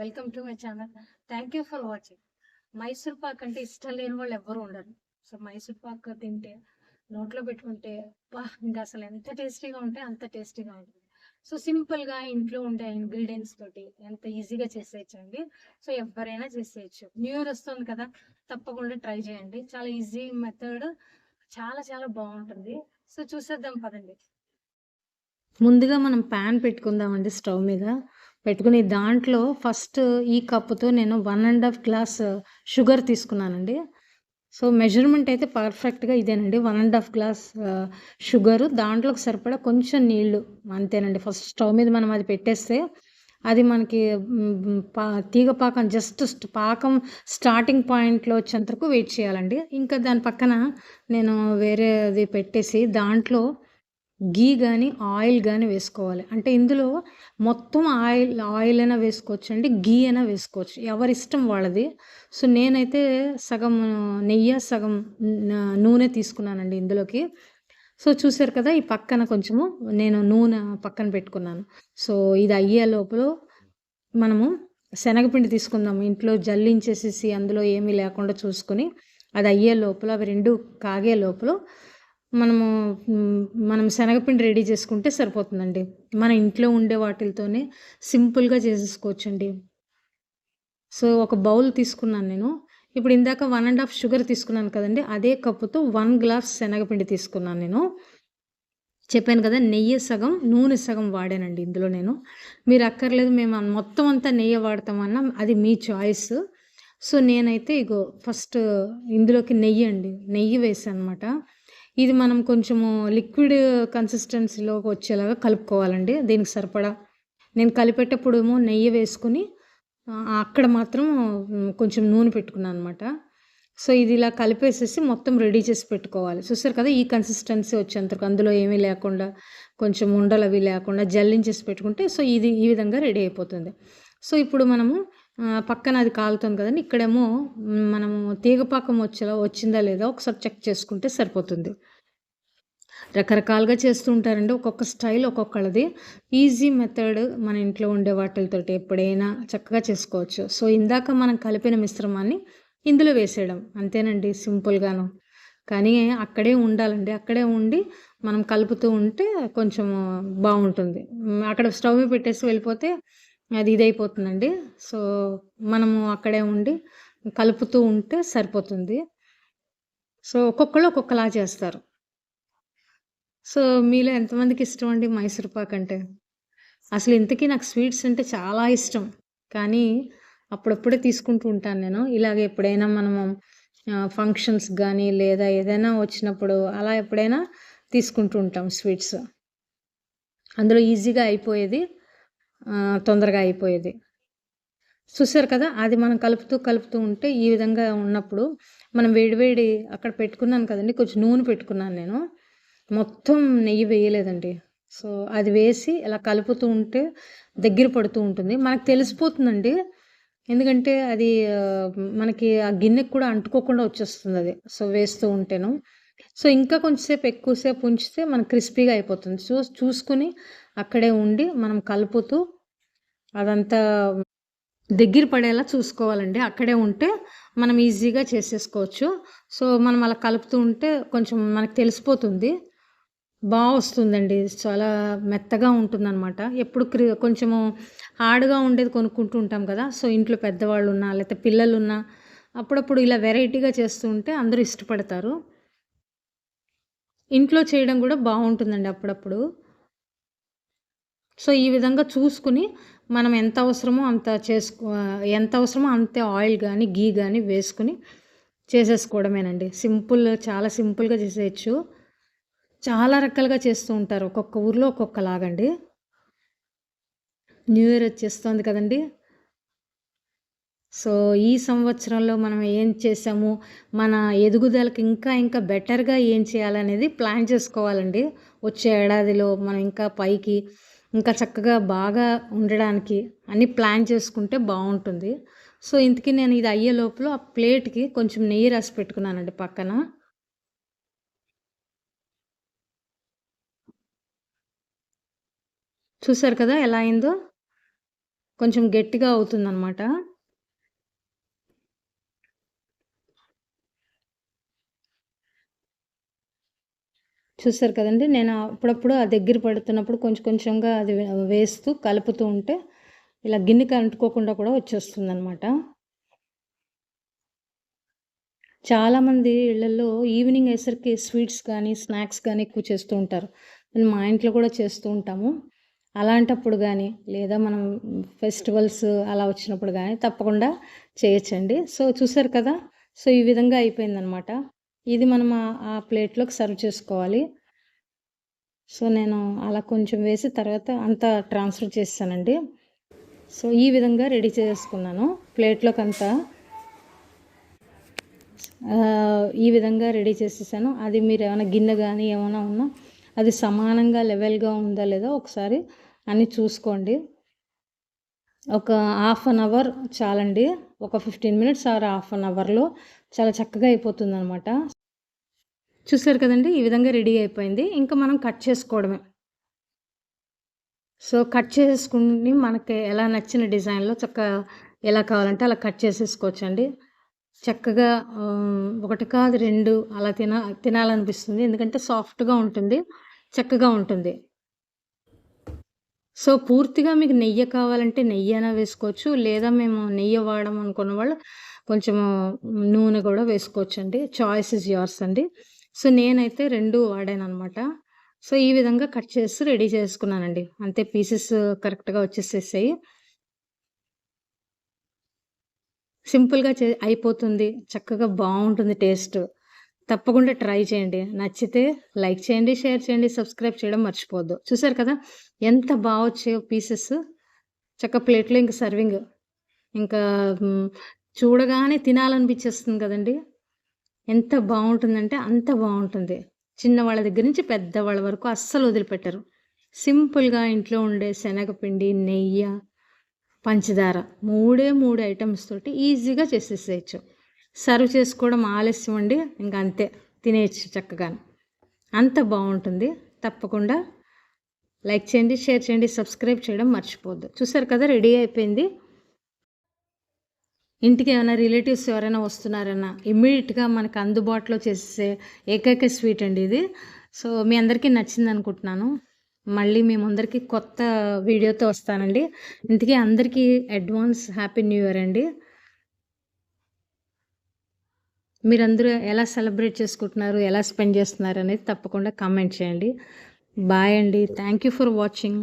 Welcome to my channel thank you for watching Mysore pak అంటే ఇష్టం లేని వాళ్ళు ఎవ్వరు ఉండరు. సో మైసూర్ పాక్ తింటే నోట్లో పెట్టుకుంటే బా ఇంకా అసలు ఎంత టేస్టీగా ఉంటే అంత టేస్టీగా ఉంటుంది. సో సింపుల్గా ఇంట్లో ఉండే ఇంగ్రీడియంట్స్ తోటి ఎంత ఈజీగా చేసేయచ్చండి. సో ఎవరైనా చేసేయచ్చు. న్యూ ఇయర్ వస్తుంది కదా తప్పకుండా ట్రై చేయండి. చాలా ఈజీ మెథడ్ చాలా చాలా బాగుంటుంది. సో చూసేద్దాం పదండి. ముందుగా మనం ప్యాన్ పెట్టుకుందామండి స్టవ్ మీద. పెట్టుకుని దాంట్లో ఫస్ట్ ఈ కప్పుతో నేను one and half glass sugar తీసుకున్నానండి. సో మెజర్మెంట్ అయితే పర్ఫెక్ట్గా ఇదేనండి. One and half glass sugar. దాంట్లోకి సరిపడా కొంచెం నీళ్ళు అంతేనండి. ఫస్ట్ స్టవ్ మీద మనం అది పెట్టేస్తే అది మనకి పా తీగ పాకం జస్ట్ పాకం స్టార్టింగ్ పాయింట్లో వచ్చేంతకు వెయిట్ చేయాలండి. ఇంకా దాని పక్కన నేను వేరేది పెట్టేసి దాంట్లో గీ కానీ ఆయిల్ కానీ వేసుకోవాలి. అంటే ఇందులో మొత్తం ఆయిల్ ఆయిల్ అయినా వేసుకోవచ్చు అండి గీ అయినా వేసుకోవచ్చు. ఎవరి ఇష్టం వాళ్ళది. సో నేనైతే సగం నెయ్యి సగం నూనె తీసుకున్నానండి ఇందులోకి. సో చూసారు కదా ఈ పక్కన కొంచెము నేను నూనె పక్కన పెట్టుకున్నాను. సో ఇది అయ్యే లోపల మనము శనగపిండి తీసుకుందాం. ఇంట్లో జల్లించేసేసి అందులో ఏమీ లేకుండా చూసుకొని అది అయ్యే లోపల అవి రెండు కాగే లోపల మనము మనం శనగపిండి రెడీ చేసుకుంటే సరిపోతుందండి. మన ఇంట్లో ఉండే వాటితోనే సింపుల్గా చేసేసుకోవచ్చండి. సో ఒక బౌల్ తీసుకున్నాను నేను. ఇప్పుడు ఇందాక వన్ అండ్ హాఫ్ షుగర్ తీసుకున్నాను కదండి అదే కప్పుతో వన్ గ్లాస్ శనగపిండి తీసుకున్నాను నేను. చెప్పాను కదా నెయ్యి సగం నూనె సగం వాడానండి ఇందులో నేను. మీరు అక్కర్లేదు మేము మొత్తం అంతా నెయ్యి వాడతామన్నా అది మీ చాయిస్. సో నేనైతే ఇగో ఫస్ట్ ఇందులోకి నెయ్యి అండి నెయ్యి వేసాను అనమాట ఇది మనం కొంచెము లిక్విడ్ కన్సిస్టెన్సీలోకి వచ్చేలాగా కలుపుకోవాలండి. దీనికి సరిపడా నేను కలిపేటప్పుడు ఏమో నెయ్యి వేసుకుని అక్కడ మాత్రం కొంచెం నూనె పెట్టుకున్నాను అనమాట సో ఇది ఇలా కలిపేసేసి మొత్తం రెడీ చేసి పెట్టుకోవాలి. చూసారు కదా ఈ కన్సిస్టెన్సీ వచ్చేంతకు అందులో ఏమీ లేకుండా కొంచెం ఉండలు అవి లేకుండా జల్లించేసి పెట్టుకుంటే సో ఇది ఈ విధంగా రెడీ అయిపోతుంది. సో ఇప్పుడు మనము పక్కన అది కాలుతుంది కదండి ఇక్కడేమో మనము తీగపాకం వచ్చేలా వచ్చిందా లేదా ఒకసారి చెక్ చేసుకుంటే సరిపోతుంది. రకరకాలుగా చేస్తూ ఉంటారండి ఒక్కొక్క స్టైల్ ఒక్కొక్కళ్ళది. ఈజీ మెథడ్ మన ఇంట్లో ఉండే వాటితోటి ఎప్పుడైనా చక్కగా చేసుకోవచ్చు. సో ఇందాక మనం కలిపిన మిశ్రమాన్ని ఇందులో వేసేయడం. అంతేనండి సింపుల్గాను. కానీ అక్కడే ఉండాలండి. అక్కడే ఉండి మనం కలుపుతూ ఉంటే కొంచెం బాగుంటుంది. అక్కడ స్టవ్ మీద పెట్టేసి వెళ్ళిపోతే అది ఇదైపోతుందండి. సో మనము అక్కడే ఉండి కలుపుతూ ఉంటే సరిపోతుంది. సో ఒక్కొక్కళ్ళు ఒక్కొక్కలా చేస్తారు. సో మీలో ఎంతమందికి ఇష్టం అండి మైసూర్ పాక్ అంటే? అసలు ఇంతకీ నాకు స్వీట్స్ అంటే చాలా ఇష్టం. కానీ అప్పుడప్పుడే తీసుకుంటూ ఉంటాను నేను. ఇలాగ ఎప్పుడైనా మనము ఫంక్షన్స్ కానీ లేదా ఏదైనా వచ్చినప్పుడు అలా ఎప్పుడైనా తీసుకుంటూ ఉంటాం స్వీట్స్. అందులో ఈజీగా అయిపోయేది తొందరగా అయిపోయేది. చూసారు కదా అది మనం కలుపుతూ కలుపుతూ ఉంటే ఈ విధంగా ఉన్నప్పుడు మనం వేడివేడి అక్కడ పెట్టుకున్నాను కదండి కొంచెం నూనె పెట్టుకున్నాను నేను. మొత్తం నెయ్యి వేయలేదండి. సో అది వేసి ఇలా కలుపుతూ ఉంటే దగ్గర పడుతూ ఉంటుంది. మనకు తెలిసిపోతుందండి. ఎందుకంటే అది మనకి ఆ గిన్నెకి కూడా అంటుకోకుండా వచ్చేస్తుంది అది. సో వేస్తూ ఉంటేను. సో ఇంకా కొంచెంసేపు ఎక్కువసేపు ఉంచితే మనకు క్రిస్పీగా అయిపోతుంది. చూ చూసుకుని అక్కడే ఉండి మనం కలుపుతూ అదంతా దగ్గర పడేలా చూసుకోవాలండి. అక్కడే ఉంటే మనం ఈజీగా చేసేసుకోవచ్చు. సో మనం అలా కలుపుతూ ఉంటే కొంచెం మనకు తెలిసిపోతుంది. బాగా వస్తుందండి చాలా మెత్తగా ఉంటుందన్నమాట. ఎప్పుడు క్రి కొంచెము హార్డ్గా ఉండేది కొనుక్కుంటూ ఉంటాం కదా. సో ఇంట్లో పెద్దవాళ్ళు ఉన్నా లేకపోతే పిల్లలు ఉన్నా అప్పుడప్పుడు ఇలా వెరైటీగా చేస్తూ ఉంటే అందరూ ఇష్టపడతారు. ఇంట్లో చేయడం కూడా బాగుంటుందండి అప్పుడప్పుడు. సో ఈ విధంగా చూసుకుని మనం ఎంత అవసరమో అంత చేసుకో ఎంత అవసరమో అంతే ఆయిల్ కానీ గీ కానీ వేసుకుని చేసేసుకోవడమేనండి. సింపుల్ చాలా సింపుల్గా చేసేయచ్చు. చాలా రకాలుగా చేస్తూ ఉంటారు. ఒక్కొక్క ఊర్లో ఒక్కొక్కలాగండి. న్యూ ఇయర్ వచ్చేస్తుంది కదండి. సో ఈ సంవత్సరంలో మనం ఏం చేసాము మన ఎదుగుదలకి ఇంకా ఇంకా బెటర్గా ఏం చేయాలనేది ప్లాన్ చేసుకోవాలండి. వచ్చే ఏడాదిలో మనం ఇంకా పైకి ఇంకా చక్కగా బాగా ఉండడానికి అన్ని ప్లాన్ చేసుకుంటే బాగుంటుంది. సో ఇంతకీ నేను ఇది అయ్యే లోపల ఆ ప్లేట్కి కొంచెం నెయ్యి రాసి పెట్టుకున్నానండి పక్కన. చూసారు కదా ఎలా అయిందో? కొంచెం గట్టిగా అవుతుందన్నమాట. చూసారు కదండి నేను అప్పుడప్పుడు ఆ దగ్గర పడుతున్నప్పుడు కొంచెం కొంచెంగా అది వేస్తూ కలుపుతూ ఉంటే ఇలా గిన్నెకి అంటుకోకుండా కూడా వచ్చేస్తుంది అనమాట చాలామంది ఇళ్ళల్లో ఈవినింగ్ అయ్యేసరికి స్వీట్స్ కానీ స్నాక్స్ కానీ ఎక్కువ చేస్తూ ఉంటారు. మా ఇంట్లో కూడా చేస్తూ ఉంటాము. అలాంటప్పుడు కానీ లేదా మనం ఫెస్టివల్స్ అలా వచ్చినప్పుడు కానీ తప్పకుండా చేయొచ్చండి. సో చూసారు కదా? సో ఈ విధంగా అయిపోయిందనమాట. ఇది మనం ఆ- ప్లేట్లోకి సర్వ్ చేసుకోవాలి. సో నేను అలా కొంచెం వేసి తర్వాత అంతా ట్రాన్స్ఫర్ చేస్తానండి. సో ఈ విధంగా రెడీ చేసుకున్నాను ప్లేట్లోకి అంతా. ఈ విధంగా రెడీ చేసేసాను. అది మీరు ఏమైనా గిన్నె కానీ ఏమైనా ఉన్నా అది సమానంగా లెవెల్గా ఉందా లేదా ఒకసారి అన్నీ చూసుకోండి. ఒక హాఫ్ అన్ అవర్ చాలండి. ఒక fifteen minutes or half an అవర్లో చాలా చక్కగా అయిపోతుంది అనమాట చూసారు కదండి? ఈ విధంగా రెడీ అయిపోయింది. ఇంకా మనం కట్ చేసుకోవడమే. సో కట్ చేసుకుని మనకి ఎలా నచ్చిన డిజైన్లో చక్కగా ఎలా కావాలంటే అలా కట్ చేసేసుకోవచ్చండి. చక్కగా ఒకటి కాదు రెండు అలా తిన తినాలనిపిస్తుంది. ఎందుకంటే సాఫ్ట్గా ఉంటుంది. చక్కగా ఉంటుంది. సో పూర్తిగా మీకు నెయ్యి కావాలంటే నెయ్యి అయినా వేసుకోవచ్చు. లేదా మేము నెయ్యి వాడడం అనుకున్న వాళ్ళు కొంచెం నూనె కూడా వేసుకోవచ్చు అండి చాయిస్ ఇస్ యోర్స్ అండి. సో నేనైతే రెండు వాడాను అనమాట సో ఈ విధంగా కట్ చేసి రెడీ చేసుకున్నానండి. అంతే పీసెస్ కరెక్ట్గా వచ్చేసేసాయి. సింపుల్గా చే అయిపోతుంది. చక్కగా బాగుంటుంది టేస్ట్. తప్పకుండా ట్రై చేయండి. నచ్చితే లైక్ చేయండి షేర్ చేయండి సబ్స్క్రైబ్ చేయడం మర్చిపోవద్దు. చూసారు కదా? ఎంత బాగా వచ్చాయో పీసెస్. చక్క ప్లేట్లో ఇంకా సర్వింగ్. ఇంకా చూడగానే తినాలనిపించేస్తుంది కదండి. ఎంత బాగుంటుందంటే అంత బాగుంటుంది. చిన్నవాళ్ళ దగ్గర నుంచి పెద్దవాళ్ళ వరకు అస్సలు వదిలిపెట్టరు. సింపుల్గా ఇంట్లో ఉండే శనగపిండి నెయ్యి పంచదార మూడే మూడు ఐటమ్స్ తోటి ఈజీగా చేసేసేయచ్చు. సర్వ్ చేసుకోవడం ఆలస్యం అండి. ఇంకా అంతే తినేయచ్చు చక్కగా అంత బాగుంటుంది. తప్పకుండా లైక్ చేయండి షేర్ చేయండి సబ్స్క్రైబ్ చేయడం మర్చిపోవద్దు. చూసారు కదా రెడీ అయిపోయింది. ఇంటికి ఏమైనా రిలేటివ్స్ ఎవరైనా వస్తున్నారన్నా ఇమ్మీడియట్గా మనకు అందుబాటులో చేసే ఏకైక స్వీట్ అండి ఇది. సో మీ అందరికీ నచ్చింది అనుకుంటున్నాను. మళ్ళీ మేమందరికీ కొత్త వీడియోతో వస్తానండి. ఇంటికి అందరికీ అడ్వాన్స్ హ్యాపీ న్యూ ఇయర్ అండి. మీరందరూ ఎలా సెలబ్రేట్ చేసుకుంటున్నారు ఎలా స్పెండ్ చేస్తున్నారు అనేది తప్పకుండా కామెంట్ చేయండి. బాయ్ అండి. Thank you for watching.